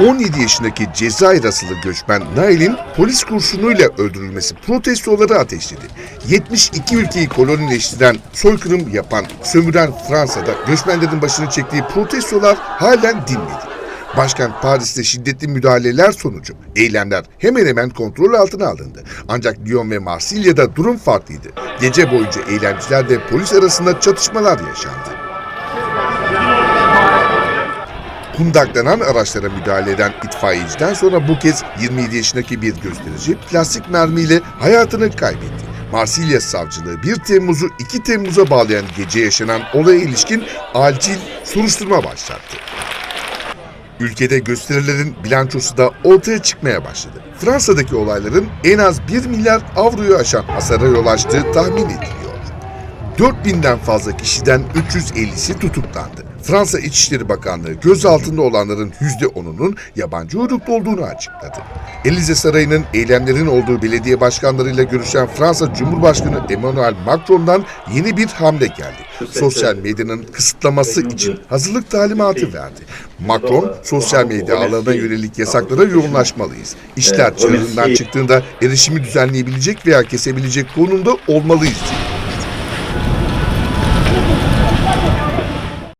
17 yaşındaki Cezayir asıllı göçmen Nail'in polis kurşunuyla öldürülmesi protestoları ateşledi. 72 ülkeyi kolonileştiren, soykırım yapan, sömüren Fransa'da göçmenlerin başını çektiği protestolar halen dinmedi. Başkent Paris'te şiddetli müdahaleler sonucu eylemler hemen hemen kontrol altına alındı. Ancak Lyon ve Marsilya'da durum farklıydı. Gece boyunca eylemciler ve polis arasında çatışmalar yaşandı. Kundaklanan araçlara müdahale eden itfaiyeciden sonra bu kez 27 yaşındaki bir gösterici plastik mermiyle hayatını kaybetti. Marsilya savcılığı 1 Temmuz'u 2 Temmuz'a bağlayan gece yaşanan olaya ilişkin acil soruşturma başlattı. Ülkede gösterilerin bilançosu da ortaya çıkmaya başladı. Fransa'daki olayların en az 1 milyar avroyu aşan hasara yol açtığı tahmin ediliyor. 4000'den fazla kişiden 350'si tutuklandı. Fransa İçişleri Bakanlığı gözaltında olanların %10'unun yabancı uyruklu olduğunu açıkladı. Elize Sarayı'nın eylemlerin olduğu belediye başkanlarıyla görüşen Fransa Cumhurbaşkanı Emmanuel Macron'dan yeni bir hamle geldi. Sosyal medyanın kısıtlaması için hazırlık talimatı verdi. Macron, sosyal medya ağlarına yönelik yasaklara yoğunlaşmalıyız. İşler çığırından çıktığında erişimi düzenleyebilecek veya kesebilecek konumda olmalıyız diyor.